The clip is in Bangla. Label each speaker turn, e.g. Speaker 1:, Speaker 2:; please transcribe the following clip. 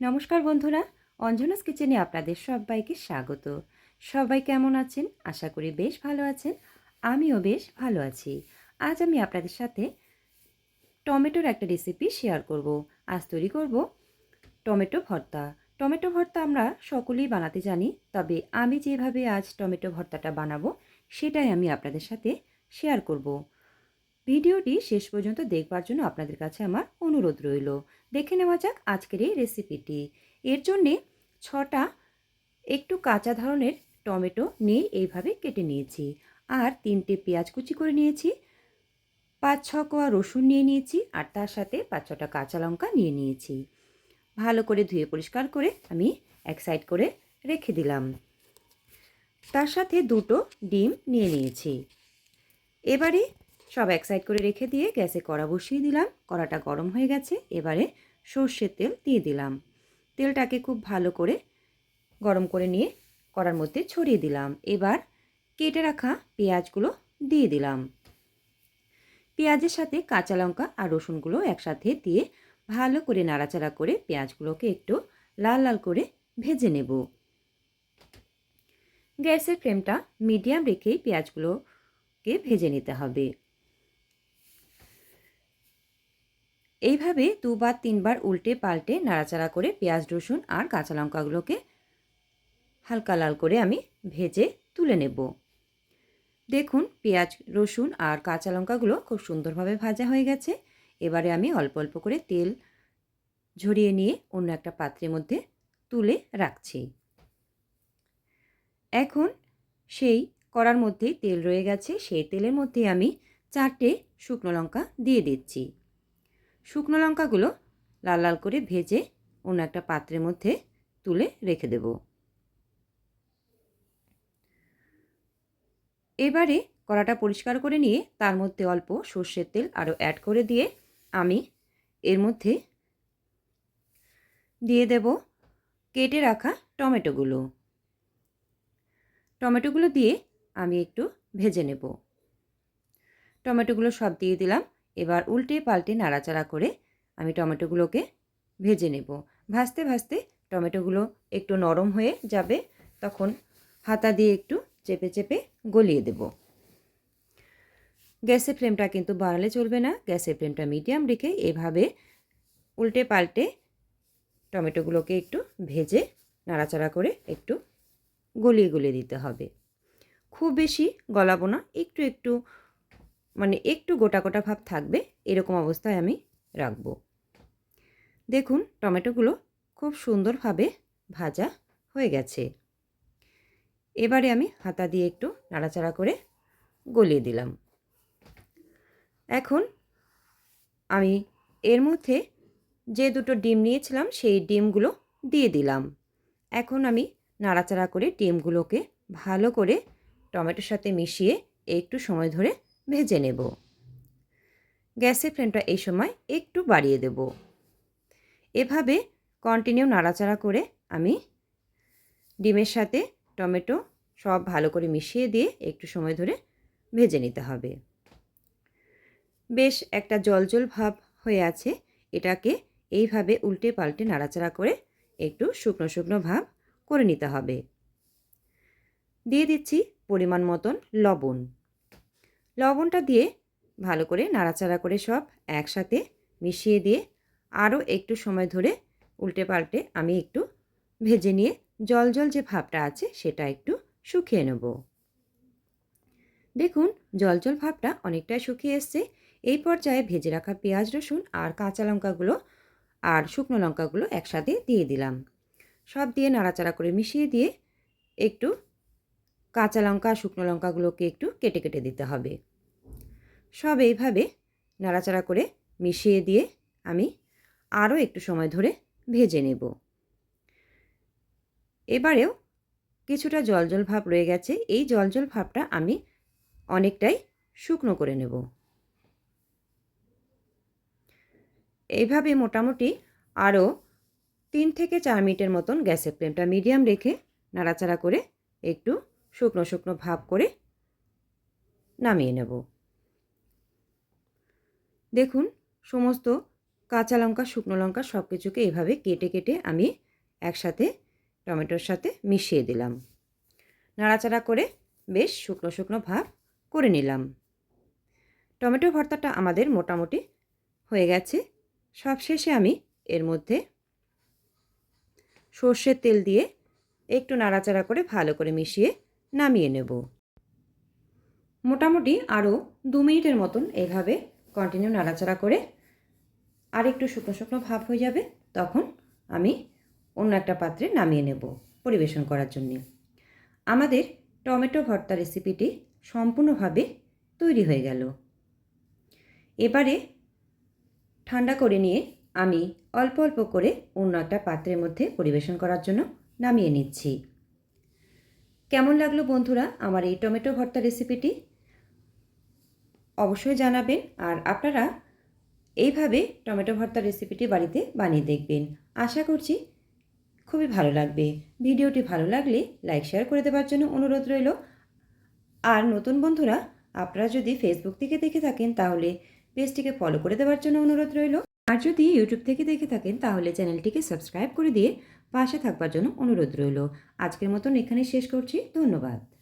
Speaker 1: নমস্কার বন্ধুরা, অঞ্জনাস কিচেনে আপনাদের সবাইকে স্বাগত। সবাই কেমন আছেন? আশা করি বেশ ভালো আছেন। আমিও বেশ ভালো আছি। আজ আমি আপনাদের সাথে টমেটোর একটা রেসিপি শেয়ার করব। আজ তৈরি করব টমেটো ভর্তা। টমেটো ভর্তা আমরা সকলেই বানাতে জানি, তবে আমি যেভাবে আজ টমেটো ভর্তাটা বানাবো, সেটাই আমি আপনাদের সাথে শেয়ার করব। ভিডিওটি শেষ পর্যন্ত দেখবার জন্য আপনাদের কাছে আমার অনুরোধ রইল। দেখে নেওয়া যাক আজকের এই রেসিপিটি এর জন্যে ছটা একটু কাঁচা ধরনের টমেটো নিয়ে এইভাবে কেটে নিয়েছি আর তিনটে পেঁয়াজ কুচি করে নিয়েছি, পাঁচ ছ কোয়া রসুন নিয়ে নিয়েছি আর তার সাথে পাঁচ ছটা কাঁচা লঙ্কা নিয়ে নিয়েছি। ভালো করে ধুয়ে পরিষ্কার করে আমি এক সাইড করে রেখে দিলাম। তার সাথে দুটো ডিম নিয়ে নিয়েছি। এবারে সব এক সাইড করে রেখে দিয়ে গ্যাসে কড়া বসিয়ে দিলাম। কড়াটা গরম হয়ে গেছে। এবারে সর্ষের তেল দিয়ে দিলাম। তেলটাকে খুব ভালো করে গরম করে নিয়ে কড়ার মধ্যে ছড়িয়ে দিলাম। এবার কেটে রাখা পেঁয়াজগুলো দিয়ে দিলাম। পেঁয়াজের সাথে কাঁচা লঙ্কা আর রসুনগুলো একসাথে দিয়ে ভালো করে নাড়াচাড়া করে পেঁয়াজগুলোকে একটু লাল লাল করে ভেজে নেব। গ্যাসের ফ্লেমটা মিডিয়াম রেখেই পেঁয়াজগুলোকে ভেজে নিতে হবে। এইভাবে দুবার, তিনবার উল্টে পাল্টে নাড়াচাড়া করে পেঁয়াজ, রসুন আর কাঁচা লঙ্কাগুলোকে হালকা লাল করে আমি ভেজে তুলে নেব। দেখুন, পেঁয়াজ, রসুন আর কাঁচা লঙ্কাগুলো খুব সুন্দরভাবে ভাজা হয়ে গেছে। এবারে আমি অল্প অল্প করে তেল ঝরিয়ে নিয়ে অন্য একটা পাত্রের মধ্যে তুলে রাখছি। এখন সেই কড়ার মধ্যেই তেল রয়ে গেছে, সেই তেলের মধ্যে আমি চারটে শুকনো লঙ্কা দিয়ে দিচ্ছি। শুকনো লঙ্কাগুলো লাল লাল করে ভেজে অন্য একটা পাত্রের মধ্যে তুলে রেখে দেব। এবারে কড়াটা পরিষ্কার করে নিয়ে তার মধ্যে অল্প সর্ষের তেল আরও অ্যাড করে দিয়ে আমি এর মধ্যে দিয়ে দেব কেটে রাখা টমেটোগুলো। টমেটোগুলো দিয়ে আমি একটু ভেজে নেব। টমেটোগুলো সব দিয়ে দিলাম। এবার উল্টে পাল্টে নাড়াচাড়া করে আমি টমেটোগুলোকে ভেজে নেব। ভাজতে ভাজতে টমেটোগুলো একটু নরম হয়ে যাবে, তখন হাতা দিয়ে একটু চেপে চেপে গলিয়ে দেব। গ্যাসের ফ্লেমটা কিন্তু বাড়ালে চলবে না, গ্যাসের ফ্লেমটা মিডিয়াম রেখে এভাবে উল্টে পাল্টে টমেটোগুলোকে একটু ভেজে নাড়াচাড়া করে একটু গলিয়ে গলিয়ে দিতে হবে। খুব বেশি গলাবো না, একটু একটু মানে একটু গোটা গোটা ভাব থাকবে, এরকম অবস্থায় আমি রাখব। দেখুন, টমেটোগুলো খুব সুন্দরভাবে ভাজা হয়ে গেছে। এবারে আমি হাতা দিয়ে একটু নাড়াচাড়া করে গলিয়ে দিলাম। এখন আমি এর মধ্যে যে দুটো ডিম নিয়েছিলাম, সেই ডিমগুলো দিয়ে দিলাম। এখন আমি নাড়াচাড়া করে ডিমগুলোকে ভালো করে টমেটোর সাথে মিশিয়ে একটু সময় ধরে ভেজে নেব। গ্যাসের ফ্লেমটা এই সময় একটু বাড়িয়ে দেব। এভাবে কন্টিনিউ নাড়াচাড়া করে আমি ডিমের সাথে টমেটো সব ভালো করে মিশিয়ে দিয়ে একটু সময় ধরে ভেজে নিতে হবে। বেশ একটা জল জল ভাব হয়ে আছে, এটাকে এইভাবে উল্টে পাল্টে নাড়াচাড়া করে একটু শুকনো শুকনো ভাব করে নিতে হবে। দিয়ে দিচ্ছি পরিমাণ মতন লবণ। লবণটা দিয়ে ভালো করে নাড়াচাড়া করে সব একসাথে মিশিয়ে দিয়ে আরও একটু সময় ধরে উল্টে পাল্টে আমি একটু ভেজে নিয়ে জল জল যে ভাবটা আছে সেটা একটু শুকিয়ে নেব। দেখুন, জল জল ভাবটা অনেকটাই শুকিয়ে এসছে। এই পর্যায়ে ভেজে রাখা পেঁয়াজ, রসুন আর কাঁচা লঙ্কাগুলো আর শুকনো লঙ্কাগুলো একসাথে দিয়ে দিলাম। সব দিয়ে নাড়াচাড়া করে মিশিয়ে দিয়ে একটু কাঁচা লঙ্কা, শুকনো লঙ্কাগুলোকে একটু কেটে কেটে দিতে হবে। সব এইভাবে নাড়াচাড়া করে মিশিয়ে দিয়ে আমি আরও একটু সময় ধরে ভেজে নেব। এবারেও কিছুটা জল জল ভাব রয়ে গেছে। এই জল জল ভাবটা আমি অনেকটাই শুকনো করে নেব। এইভাবে মোটামুটি আরও তিন থেকে চার মিনিটের মতন গ্যাসের ফ্লেমটা মিডিয়াম রেখে নাড়াচাড়া করে একটু শুকনো শুকনো ভাব করে নামিয়ে নেব। দেখুন, সমস্ত কাঁচা লঙ্কা, শুকনো লঙ্কা সব কিছুকে এভাবে কেটে কেটে আমি একসাথে টমেটোর সাথে মিশিয়ে দিলাম। নাড়াচাড়া করে বেশ শুকনো শুকনো ভাব করে নিলাম। টমেটো ভর্তাটা আমাদের মোটামুটি হয়ে গেছে। সবশেষে আমি এর মধ্যে সর্ষের তেল দিয়ে একটু নাড়াচাড়া করে ভালো করে মিশিয়ে নামিয়ে নেব। মোটামুটি আরও দু মিনিটের মতন এভাবে কন্টিনিউ নাড়াচাড়া করে আর একটু শুকনো শুকনো ভাব হয়ে যাবে, তখন আমি অন্য একটা পাত্রে নামিয়ে নেব পরিবেশন করার জন্য। আমাদের টমেটো ভর্তা রেসিপিটি সম্পূর্ণভাবে তৈরি হয়ে গেল। এবারে ঠান্ডা করে নিয়ে আমি অল্প অল্প করে অন্য একটা পাত্রের মধ্যে পরিবেশন করার জন্য নামিয়ে নিচ্ছি। কেমন লাগল বন্ধুরা আমার এই টমেটো ভর্তা রেসিপিটি? অবশ্যই জানাবেন আর আপনারা এইভাবে টমেটো ভর্তা রেসিপিটি বাড়িতে বানিয়ে দেখবেন। আশা করছি খুবই ভালো লাগবে। ভিডিওটি ভালো লাগলে লাইক, শেয়ার করে দেওয়ার জন্য অনুরোধ রইল। আর নতুন বন্ধুরা, আপনারা যদি ফেসবুক থেকে দেখে থাকেন তাহলে পেজটিকে ফলো করে দেওয়ার জন্য অনুরোধ রইল। আর যদি ইউটিউব থেকে দেখে থাকেন তাহলে চ্যানেলটিকে সাবস্ক্রাইব করে দিয়ে পাশে থাকবার জন্য অনুরোধ রইল। আজকের মতন এখানে শেষ করছি। ধন্যবাদ।